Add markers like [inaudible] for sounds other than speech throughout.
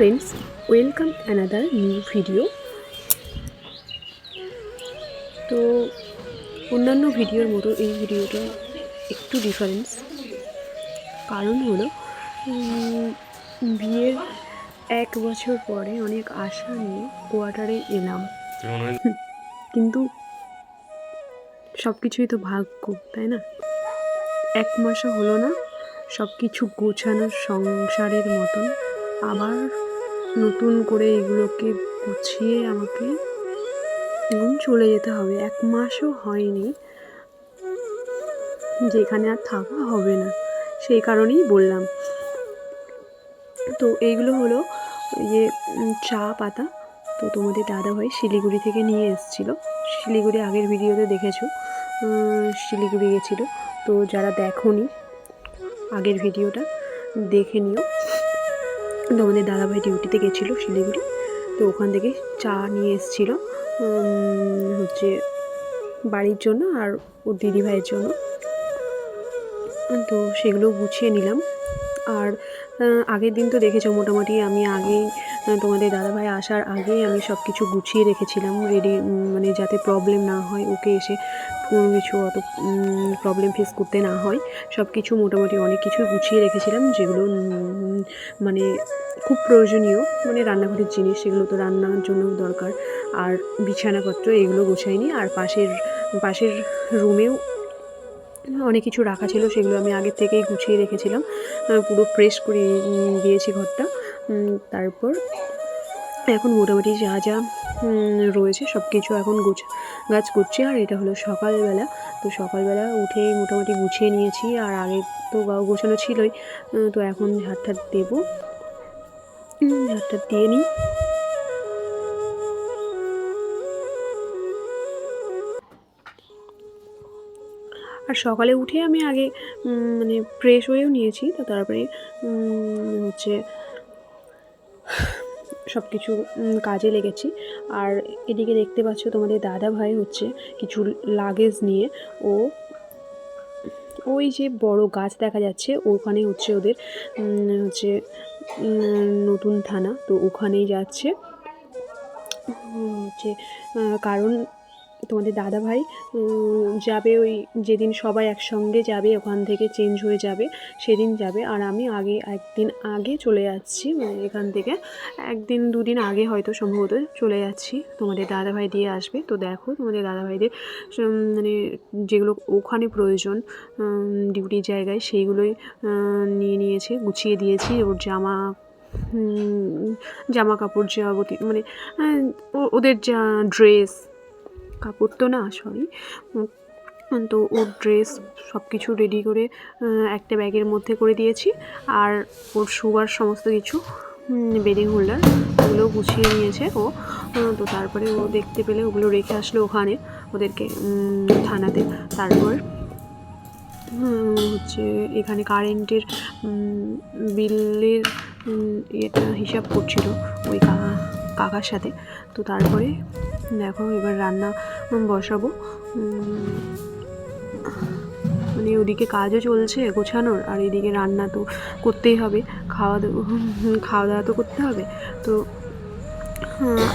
Friends welcome another new video তো অন্যান্য ভিডিওর মতো এই ভিডিওটা একটু ডিফারেন্স কারণ হলো বিয়ের এক বছর পরে অনেক আশা নিয়ে কোয়ার্টারে এলাম। [laughs] কিন্তু সব কিছুই তো ভাগ্য তাই না? এক মাসও হলো না সব কিছু গোছানোর সংসারের মতন। আবার নতুন করে এগুলোকে গুছিয়ে আমাকে এখন চলে যেতে হবে। এক মাসও হয়নি যেখানে আর থাকা হবে না, সেই কারণেই বললাম। তো এইগুলো হলো ইয়ে চা পাতা। তো তোমাদের দাদাভাই শিলিগুড়ি থেকে নিয়ে এসেছিল। শিলিগুড়ি আগের ভিডিওতে দেখেছ শিলিগুড়ি গেছিল। তো যারা দেখোনি আগের ভিডিওটা, দেখে নিও। তোমাদের দাদাভাই ডিউটিতে গেছিল শিলিগুড়ি। তো ওখান থেকে চা নিয়ে এসেছিল হচ্ছে বাড়ির জন্য আর ওর দিদিভাইয়ের জন্য। তো সেগুলো গুছিয়ে নিলাম। আর আগের দিন তো দেখেছ মোটামুটি আমি আগেই তোমাদের দাদাভাই আসার আগেই আমি সব কিছু গুছিয়ে রেখেছিলাম রেডি মানে যাতে প্রবলেম না হয়, ওকে এসে কোনো কিছু অত প্রবলেম ফেস করতে না হয়। সব কিছু মোটামুটি অনেক কিছু গুছিয়ে রেখেছিলাম, যেগুলো মানে খুব প্রয়োজনীয় মানে রান্নাঘরের জিনিস, সেগুলো তো রান্নার জন্য দরকার। আর বিছানাপত্র, এগুলো গোছাইনি। আর পাশের পাশের রুমেও অনেক কিছু রাখা ছিল, সেগুলো আমি আগের থেকেই গুছিয়ে রেখেছিলাম। পুরো ফ্রেশ করে দিয়েছি ঘরটা। তারপর এখন মোটামুটি যা যা রয়েছে সব কিছু এখন গুছ, গাছ করছি। আর এটা হলো সকালবেলা। তো সকালবেলা উঠে মোটামুটি গুছিয়ে নিয়েছি। আর আগে তো গোছানো ছিলই। তো এখন ঝাড় দেবো। ঝাড়টা দিয়ে নিই। আর সকালে উঠে আমি আগে মানে ফ্রেশ হয়েও নিয়েছি, তো তারপরে হচ্ছে সব কিছু কাজে লেগেছি। আর এদিকে দেখতে পাচ্ছ তোমাদের দাদা ভাই হচ্ছে কিছু লাগেজ নিয়ে। ও, ওই যে বড় গাছ দেখা যাচ্ছে, ওখানে হচ্ছে ওদের হচ্ছে নতুন থানা তো ওখানেই যাচ্ছে। হচ্ছে কারণ তোমাদের দাদা ভাই যাবে ওই যেদিন সবাই একসঙ্গে যাবে, ওখান থেকে চেঞ্জ হয়ে যাবে, সেদিন যাবে। আর আমি আগে, একদিন আগে চলে যাচ্ছি মানে এখান থেকে। একদিন, দুদিন আগে হয়তো সম্ভবত চলে যাচ্ছি। তোমাদের দাদা ভাই দিয়ে আসবে। তো দেখো, তোমাদের দাদা ভাইদের মানে যেগুলো ওখানে প্রয়োজন ডিউটির জায়গায়, সেইগুলোই নিয়ে নিয়েছে, গুছিয়ে দিয়েছি। ওর জামা জামা কাপড় যাবতীয় মানে ওদের যা ড্রেস কাপড় তো না সরি তো ওর ড্রেস সব কিছু রেডি করে একটা ব্যাগের মধ্যে করে দিয়েছি। আর ওর শোবার সমস্ত কিছু বেডিং হোল্ডার ওগুলো গুছিয়ে নিয়েছে ও। তো তারপরে ও দেখতে পেলে ওগুলো রেখে আসলো ওখানে ওদেরকে থানাতে। তারপর হচ্ছে এখানে কারেন্টের বিলের এটা হিসাব করছিল ওই কাকার সাথে। তো তারপরে দেখো এবার রান্না বসাবো। মানে ওদিকে কাজও চলছে গোছানোর, আর এদিকে রান্না তো করতেই হবে। খাওয়া দাওয়া খাওয়া দাওয়া তো করতে হবে। তো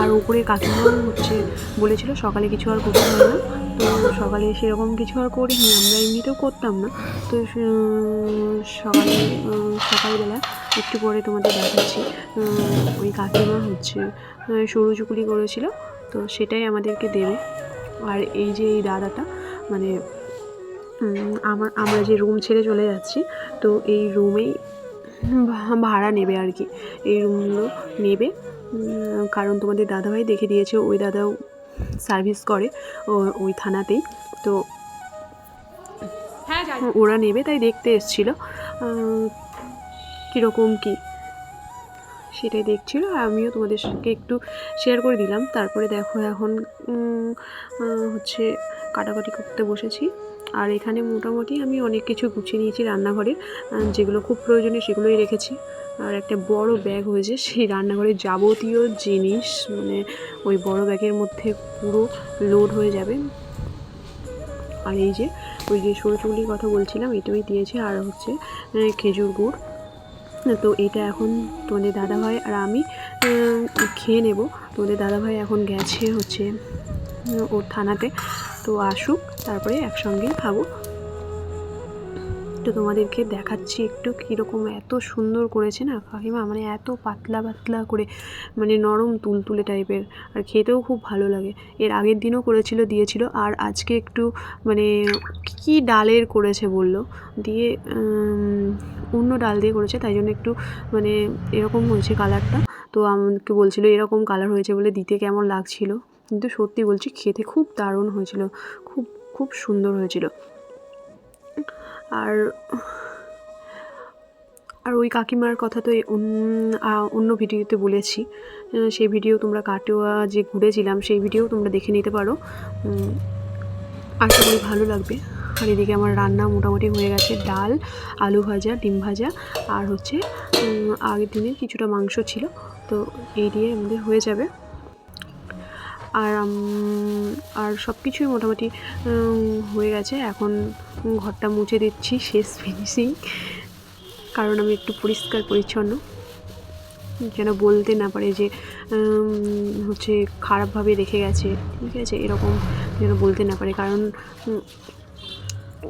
আর ওপরে কাকিমা হচ্ছে বলেছিল সকালে কিছু আর করতে হবে না। তো সকালে সেরকম কিছু আর করিনি, আমরা এমনিতেও করতাম না। তো সকালে সকালবেলা একটু পরে তোমাদের দেখাচ্ছি ওই কাকিমা হচ্ছে সরু চুকুলি করেছিল, তো সেটাই আমাদেরকে দেবে। আর এই যে এই দাদাটা মানে আমার আমরা যে রুম ছেড়ে চলে যাচ্ছি, তো এই রুমেই ভাড়া নেবে আর কি। এই রুমগুলো নেবে কারণ তোমাদের দাদাভাই দেখে দিয়েছে, ওই দাদাও সার্ভিস করে ওই থানাতেই। তো ওরা নেবে তাই দেখতে এসেছিল। কীরকম কী? সেটাই দেখছিল। আর আমিও তোমাদেরকে একটু শেয়ার করে দিলাম। তারপরে দেখো এখন হচ্ছে কাটাকাটি করতে বসেছি। আর এখানে মোটামুটি আমি অনেক কিছু গুছিয়ে নিয়েছি রান্নাঘরের। যেগুলো খুব প্রয়োজনীয় সেগুলোই রেখেছি। আর একটা বড় ব্যাগ হয়েছে সেই রান্নাঘরের যাবতীয় জিনিস মানে ওই বড় ব্যাগের মধ্যে পুরো লোড হয়ে যাবে। আর এই যে ওই যে সরু কথা বলছিলাম এটাই দিয়েছে আর হচ্ছে খেজুর গুড়। তো এটা এখন তোমাদের দাদাভাই আর আমি খেয়ে নেব। তোমাদের দাদাভাই এখন গেছে হচ্ছে ওর থানাতে। তো আসুক তারপরে একসঙ্গে খাব। তো তোমাদেরকে দেখাচ্ছি একটু কীরকম এত সুন্দর করেছে না কাকিমা? মানে এত পাতলা পাতলা করে মানে নরম তুলতুলে টাইপের। আর খেতেও খুব ভালো লাগে। এর আগের দিনও করেছিল, দিয়েছিল। আর আজকে একটু মানে কী ডালের করেছে বলল? দিয়ে অন্য ডাল দিয়ে করেছে, তাই জন্য একটু মানে এরকম হয়েছে কালারটা। তো আমাকে বলছিল, এরকম কালার হয়েছে বলে দিতে কেমন লাগছিল? কিন্তু সত্যি বলছি, খেতে খুব দারুণ হয়েছিল। খুব খুব সুন্দর হয়েছিল। আর আর ওই কাকিমার কথা তো অন্য- ভিডিওতে বলেছি। সেই ভিডিও তোমরা কাটোয়া যে ঘুরেছিলাম, সেই ভিডিও তোমরা দেখে নিতে পারো। আশা করি ভালো লাগবে। আর এদিকে আমার রান্না মোটামুটি হয়ে গেছে। ডাল, আলু ভাজা, ডিম ভাজা, আর হচ্ছে আগের দিনে কিছুটা মাংস ছিল। তো এই দিয়ে আমাদের হয়ে যাবে। আর আর সব কিছুই মোটামুটি হয়ে গেছে। এখন ঘরটা মুছে দিচ্ছি, শেষ ফিনিশিং কারণ আমি একটু পরিষ্কার, পরিচ্ছন্ন। যেন বলতে না পারে যে হচ্ছে খারাপভাবে রেখে গেছে। ঠিক আছে, এরকম যেন বলতে না পারে। কারণ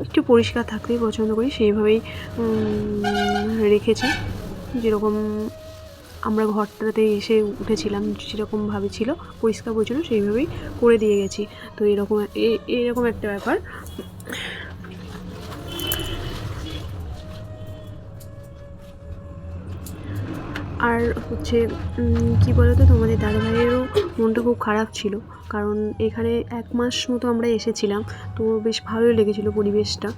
একটু পরিষ্কার থাকতেই পছন্দ করি, সেইভাবেই রেখেছি। যেরকম আমরা ঘরটাতে এসে উঠেছিলাম যেরকমভাবে ছিল, পরিষ্কার পরিচ্ছন্ন, সেইভাবেই করে দিয়ে গেছি। তো এরকম এরকম একটা ব্যাপার। আর হচ্ছে কি বলতো তোমাদের, দাদাভাইয়েরও মনটা খুব খারাপ ছিল। কারণ এখানে এক মাস মতো আমরা এসেছিলাম, তো বেশ ভালোই লেগেছিলো পরিবেশটা।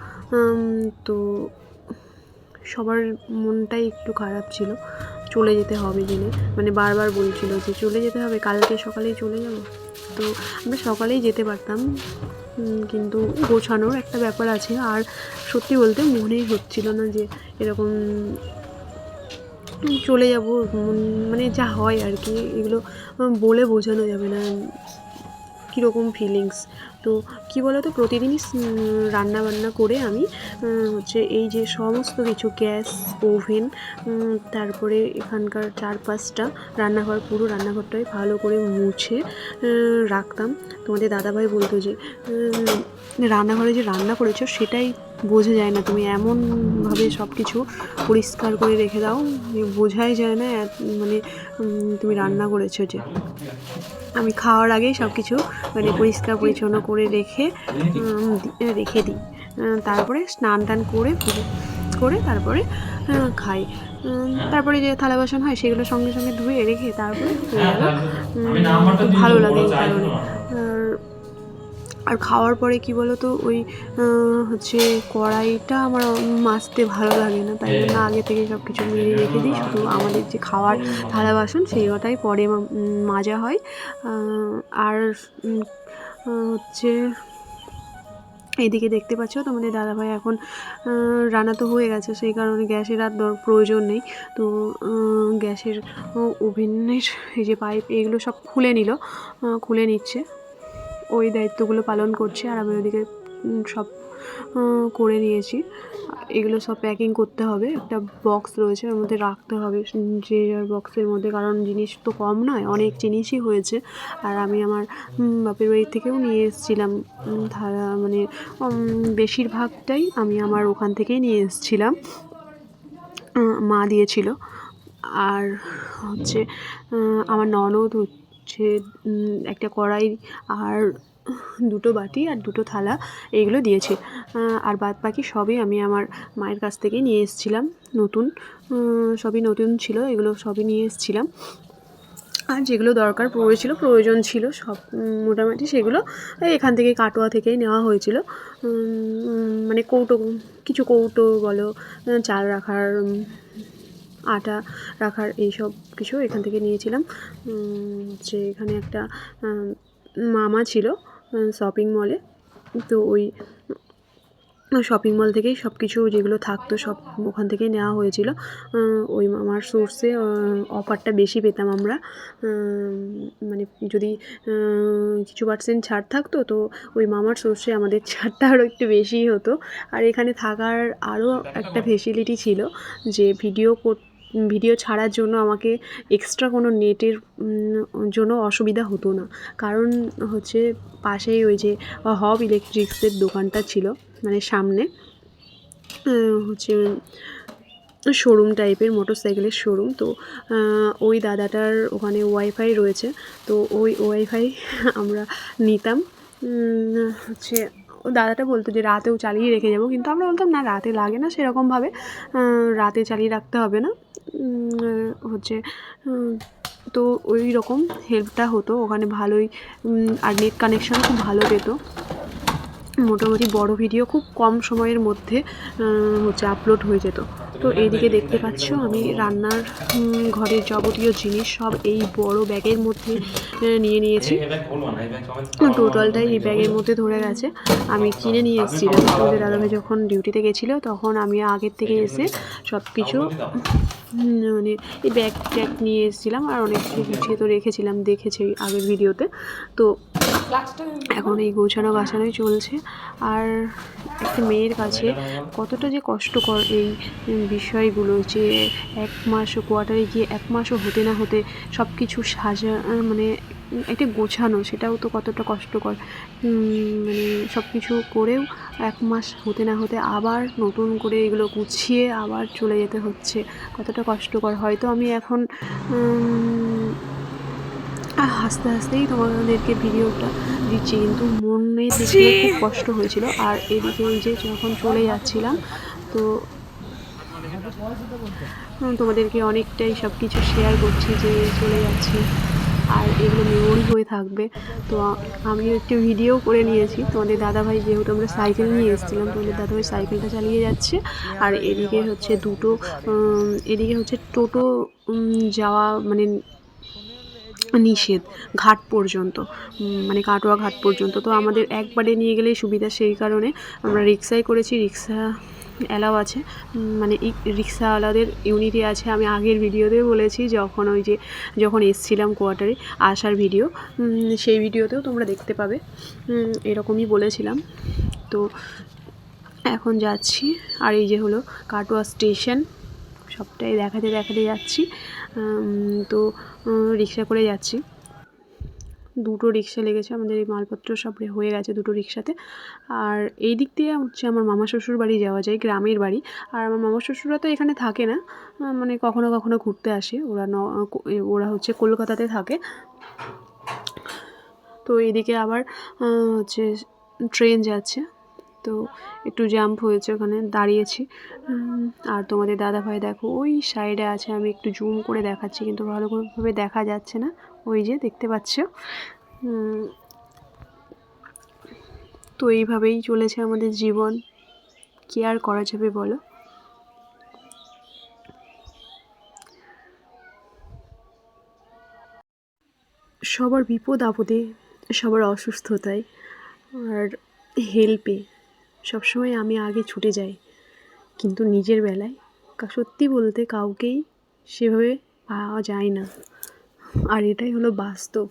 তো সবার মনটাই একটু খারাপ ছিল। চলে যেতে হবে জেনে। মানে বারবার বলছিল যে চলে যেতে হবে, কালকে সকালেই চলে যাব। তো আমরা সকালেই যেতে পারতাম কিন্তু গোছানোর একটা ব্যাপার আছে। আর সত্যি বলতে মনেই হচ্ছিল না যে এরকম চলে যাব মানে যা হয় আর কি। এগুলো বলে বোঝানো যাবে না। কীরকম ফিলিংস তো কি বলো তো প্রতিদিনই রান্না বান্না করে আমি হচ্ছে এই যে সমস্ত কিছু, গ্যাস, ওভেন তারপরে এখানকার চারপাশটা, রান্নাঘর, পুরো রান্নাঘরটাই ভালো করে মুছে রাখতাম। তোমাদের দাদাভাই বলতো যে রান্নাঘরে যে রান্না করেছ, সেটাই বোঝা যায় না। তুমি এমনভাবে সব কিছু পরিষ্কার করে রেখে দাও বোঝাই যায় না মানে তুমি রান্না করেছ যে। আমি খাওয়ার আগেই সব কিছু মানে পরিষ্কার, পরিচ্ছন্ন করে রেখে রেখে দিই। তারপরে স্নান টান করে করে তারপরে খাই। তারপরে যে থালা বাসন হয় সেগুলো সঙ্গে সঙ্গে ধুয়ে রেখে তারপরে হয়ে গেল ভালো লাগে এই কারণে। আর আর খাওয়ার পরে কি বলো তো ওই হচ্ছে কড়াইটা আমার মাজতে ভালো লাগে না তাই জন্য আগে থেকে সব কিছু মেরে রেখে দিই। শুধু আমাদের যে খাওয়ার থালা বাসন সেই কটাই পরে মাজা হয়। আর হচ্ছে এদিকে দেখতে পাচ্ছ তোমাদের দাদাভাই এখন রান্না তো হয়ে গেছে, সেই কারণে গ্যাসের আর দর প্রয়োজন নেই। তো গ্যাসের ওভেনের এই যে পাইপ, এগুলো সব খুলে নিল খুলে নিচ্ছে। ওই দায়িত্বগুলো পালন করছে আর আমি ওদিকে সব করে নিয়েছি। এগুলো সব প্যাকিং করতে হবে। একটা বক্স রয়েছে, ওর মধ্যে রাখতে হবে। যে বক্সের মধ্যে, কারণ জিনিস তো কম নয়, অনেক জিনিসই হয়েছে। আর আমি আমার বাপের বাড়ি থেকেও নিয়ে এসেছিলাম। ধারা মানে বেশিরভাগটাই আমি আমার ওখান থেকেই নিয়ে এসেছিলাম। মা দিয়েছিল। আর হচ্ছে আমার ননদ হচ্ছে একটা কড়াই আর দুটো বাটি আর দুটো থালা এইগুলো দিয়েছে। আর বাদ বাকি সবই আমি আমার মায়ের কাছ থেকে নিয়ে এসেছিলাম, নতুন সবই নতুন ছিল, এগুলো সবই নিয়ে এসেছিলাম। আর যেগুলো দরকার পড়েছিল প্রয়োজন ছিল, সব মোটামুটি সেগুলো এখান থেকে কাটোয়া থেকেই নেওয়া হয়েছিল। মানে কৌটো, কিছু কৌটো বলো চাল রাখার আটা রাখার এইসব কিছু এখান থেকে নিয়েছিলাম। যে এখানে একটা মামা ছিল শপিং মলে তো ওই শপিং মল থেকেই সব কিছু যেগুলো থাকতো সব ওখান থেকেই নেওয়া হয়েছিল। ওই মামার সোর্সে অফারটা বেশি পেতাম আমরা। মানে যদি কিছু পার্সেন্ট ছাড় থাকতো, তো ওই মামার সোর্সে আমাদের ছাড়টা আরও একটু বেশিই হতো। আর এখানে থাকার আরও একটা ফেসিলিটি ছিল যে ভিডিও ভিডিও ছাড়ার জন্য আমাকে এক্সট্রা কোনো নেটের জন্য অসুবিধা হতো না। কারণ হচ্ছে পাশেই ওই যে, হব ইলেকট্রিক্সের দোকানটা ছিল। মানে সামনে হচ্ছে শোরুম টাইপের মোটর সাইকেলের শোরুম তো ওই দাদাটার ওখানে ওয়াইফাই রয়েছে। তো ওই ওয়াইফাই [laughs] আমরা নিতাম। হচ্ছে ও দাদাটা বলতো যে, রাতেও চালিয়ে রেখে যাব। কিন্তু আমরা বলতাম, না, রাতে লাগে না সেরকমভাবে। রাতে চালিয়ে রাখতে হবে না। হচ্ছে তো ওই রকম হেল্পটা হতো। ওখানে ভালোই আর নেট কানেকশন খুব ভালো পেত। মোটামুটি বড় ভিডিও খুব কম সময়ের মধ্যে হচ্ছে আপলোড হয়ে যেত। তো এইদিকে দেখতে পাচ্ছ আমি রান্নার ঘরের যাবতীয় জিনিস সব এই বড় ব্যাগের মধ্যে নিয়ে নিয়েছি। টোটালটাই এই ব্যাগের মধ্যে ধরে গেছে। আমি কিনে নিয়ে এসেছিলাম তোমাদের দাদাভাই যখন ডিউটিতে গেছিল, তখন আমি আগের থেকে এসে সব কিছু মানে এই ব্যাগ ট্যাগ নিয়ে এসেছিলাম আর অনেক কিছু গুছিয়ে তো রেখেছিলাম দেখেছি আগের ভিডিওতে। তো এখন এই গোছানো গাছানোই চলছে। আর একটা মেয়ের কাছে কতটা যে কষ্টকর এই বিষয়গুলো যে এক মাস কোয়ার্টারে গিয়ে এক মাসও হতে না হতে সব কিছু সাজা মানে একটা গোছানো সেটাও তো কতটা কষ্টকর। মানে সব কিছু করেও এক মাস হতে না হতে আবার নতুন করে এগুলো গুছিয়ে আবার চলে যেতে হচ্ছে। কতটা কষ্টকর। হয়তো আমি এখন হাসতে হাসতেই তোমাদেরকে ভিডিওটা দিচ্ছি। কিন্তু মনে দেখলে খুব কষ্ট হয়েছিল। আর এদিকে এই যে যখন চলে যাচ্ছিলাম তো তোমাদেরকে অনেকটাই সব কিছু শেয়ার করছি যে চলে যাচ্ছি। আর এগুলো মেমোরি হয়ে থাকবে। তো আমি একটু ভিডিও করে নিয়েছি। তোমাদের দাদাভাই যেহেতু আমরা সাইকেল নিয়ে এসেছিলাম, তোমাদের দাদাভাই সাইকেলটা চালিয়ে যাচ্ছে। আর এদিকে হচ্ছে দুটো এদিকে হচ্ছে টোটো যাওয়া মানে নিষেধ ঘাট পর্যন্ত মানে কাটোয়া ঘাট পর্যন্ত। তো আমাদের একবারে নিয়ে গেলেই সুবিধা সেই কারণে আমরা রিক্সায় করেছি। রিক্সা অ্যালাও আছে। মানে রিক্সাওয়ালাদের ইউনিটি আছে। আমি আগের ভিডিওতে বলেছি যখন ওই যে, যখন এসছিলাম কোয়ার্টারে আসার ভিডিও সেই ভিডিওতেও তোমরা দেখতে পাবে। এরকমই বলেছিলাম। তো এখন যাচ্ছি। আর এই যে হলো কাটোয়া স্টেশন, সবটাই দেখাতে দেখাতে যাচ্ছি। তো রিক্সা করে যাচ্ছি। দুটো রিক্সা লেগেছে, আমাদের এই মালপত্র সব হয়ে গেছে দুটো রিক্সাতে। আর এই দিক দিয়ে হচ্ছে আমার মামা শ্বশুর বাড়ি যাওয়া যায়, গ্রামের বাড়ি। আর আমার মামা শ্বশুররা তো এখানে থাকে না মানে কখনো কখনো ঘুরতে আসে। ওরা ন ওরা হচ্ছে কলকাতাতে থাকে। তো এদিকে আবার হচ্ছে ট্রেন যাচ্ছে। তো একটু জাম্প হয়েছে ওখানে, দাঁড়িয়েছি। আর তোমাদের দাদা ভাই দেখো, ওই সাইডে আছে, আমি একটু জুম করে দেখাচ্ছি, কিন্তু ভালো ভালোভাবে দেখা যাচ্ছে না। ওই যে দেখতে পাচ্ছ। তো এইভাবেই চলেছে আমাদের জীবন। কি আর করা যাবে বলো? সবার বিপদ আপদে, সবার অসুস্থতায় আর হেল্পে সবসময় আমি আগে ছুটে যাই। কিন্তু নিজের বেলায় সত্যি বলতে কাউকেই সেভাবে পাওয়া যায় না। আর এটাই হলো বাস্তব।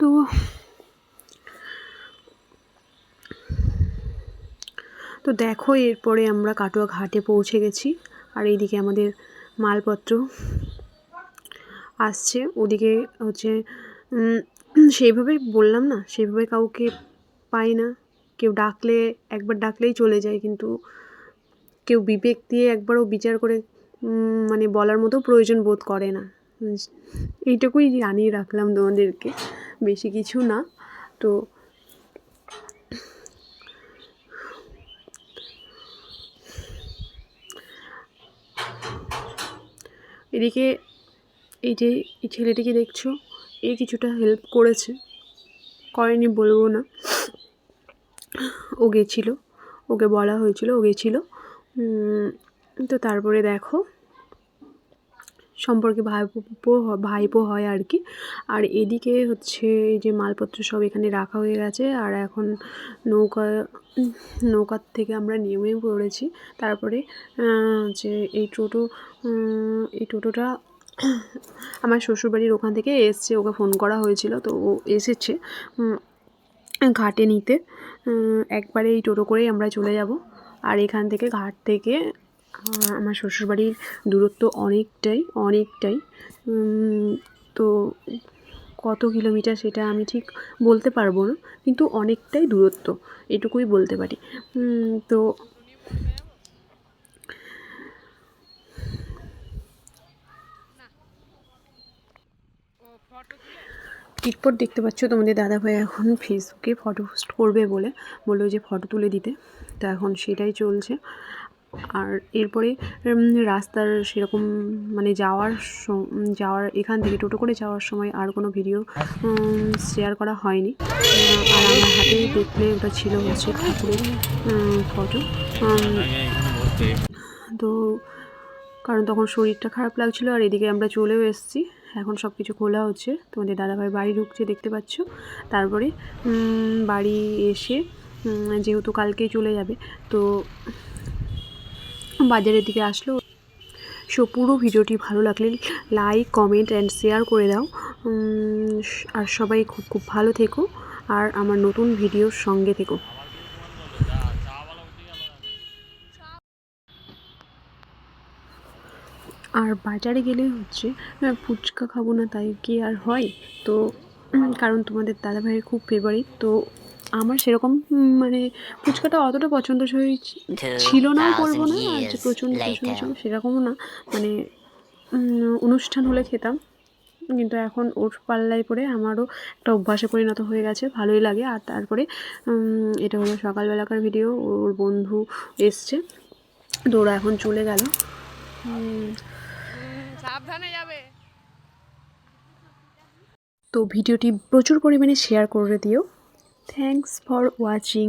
তো তো দেখো, এরপরে আমরা কাটোয়া ঘাটে পৌঁছে গেছি আর এইদিকে আমাদের মালপত্র আসছে। ওদিকে হচ্ছে সেইভাবে বললাম না, সেইভাবে কাউকে পাই না। কেউ ডাকলে, একবার ডাকলেই চলে যায় কিন্তু কেউ বিবেক দিয়ে একবারও বিচার করে মানে বলার মতো প্রয়োজন বোধ করে না। এইটুকুই জানিয়ে রাখলাম তোমাদেরকে, বেশি কিছু না। তো এদিকে এই যে এই ছেলেটিকে দেখছ, এ কিছুটা হেল্প করেছে, করেনি বলব না। ও গেছিল ওকে বলা হয়েছিল ও গেছিল তো তারপরে দেখো, সম্পর্কে ভাইপো ভাইপো হয় আর কি। আর এদিকে হচ্ছে এই যে মালপত্র সব এখানে রাখা হয়ে গেছে, আর এখন নৌকা, নৌকার থেকে আমরা নেমে পড়েছি। তারপরে যে এই টোটো এই টোটোটা আমার শ্বশুরবাড়ির ওখান থেকে এসছে, ওকে ফোন করা হয়েছিল, তো ও এসেছে। ঘাটে নিতে। একবারে এই টোটো করেই আমরা চলে যাব। আর এখান থেকে ঘাট থেকে আমার শ্বশুরবাড়ির দূরত্ব অনেকটাই অনেকটাই। তো কত কিলোমিটার সেটা আমি ঠিক বলতে পারব না, কিন্তু অনেকটাই দূরত্ব, এটুকুই বলতে পারি। তো এরপর দেখতে পাচ্ছ, তোমাদের দাদাভাই এখন ফেসবুকে ফটো পোস্ট করবে বলে বলল যে ফটো তুলে দিতে। তা এখন সেটাই চলছে। আর এরপরে রাস্তার সেরকম মানে যাওয়ার যাওয়ার, এখান থেকে টোটো করে যাওয়ার সময় আর কোনো ভিডিও শেয়ার করা হয়নি। আর আমার হাতে দেখলে ওটা ছিল হচ্ছে ঠাকুরের ফটো তো কারণ তখন শরীরটা খারাপ লাগছিল আর এদিকে আমরা চলেও এসেছি। এখন সব কিছু খোলা হচ্ছে। তোমাদের দাদাভাই বাড়ি ঢুকছে, দেখতে পাচ্ছ? তারপরে বাড়ি এসে যেহেতু কালকেই চলে যাবে, তো বাজারের দিকে আসলো। সো, পুরো ভিডিওটি ভালো লাগলে লাইক কমেন্ট অ্যান্ড শেয়ার করে দাও। আর সবাই খুব খুব ভালো থেকো। আর আমার নতুন ভিডিওর সঙ্গে থেকো। আর বাজারে গেলে হচ্ছে ফুচকা খাব না তাই কি আর হয়? তো কারণ তোমাদের দাদাভাইয়ের খুব ফেভারিট তো আমার সেরকম মানে ফুচকাটা অতটা পছন্দসই ছিল না বলব না আর যে প্রচণ্ড পছন্দ ছিল সেরকমও না। মানে অনুষ্ঠান হলে খেতাম কিন্তু এখন ওর পাল্লায় পড়ে আমারও একটা অভ্যাসে পরিণত হয়ে গেছে ভালোই লাগে। আর তারপরে এটা হলো সকালবেলাকার ভিডিও ওর বন্ধু এসছে তো ওরা এখন চলে গেল। সাবধানে যাবে। তো ভিডিওটি প্রচুর পরিমাণে শেয়ার করে দিও। Thanks for watching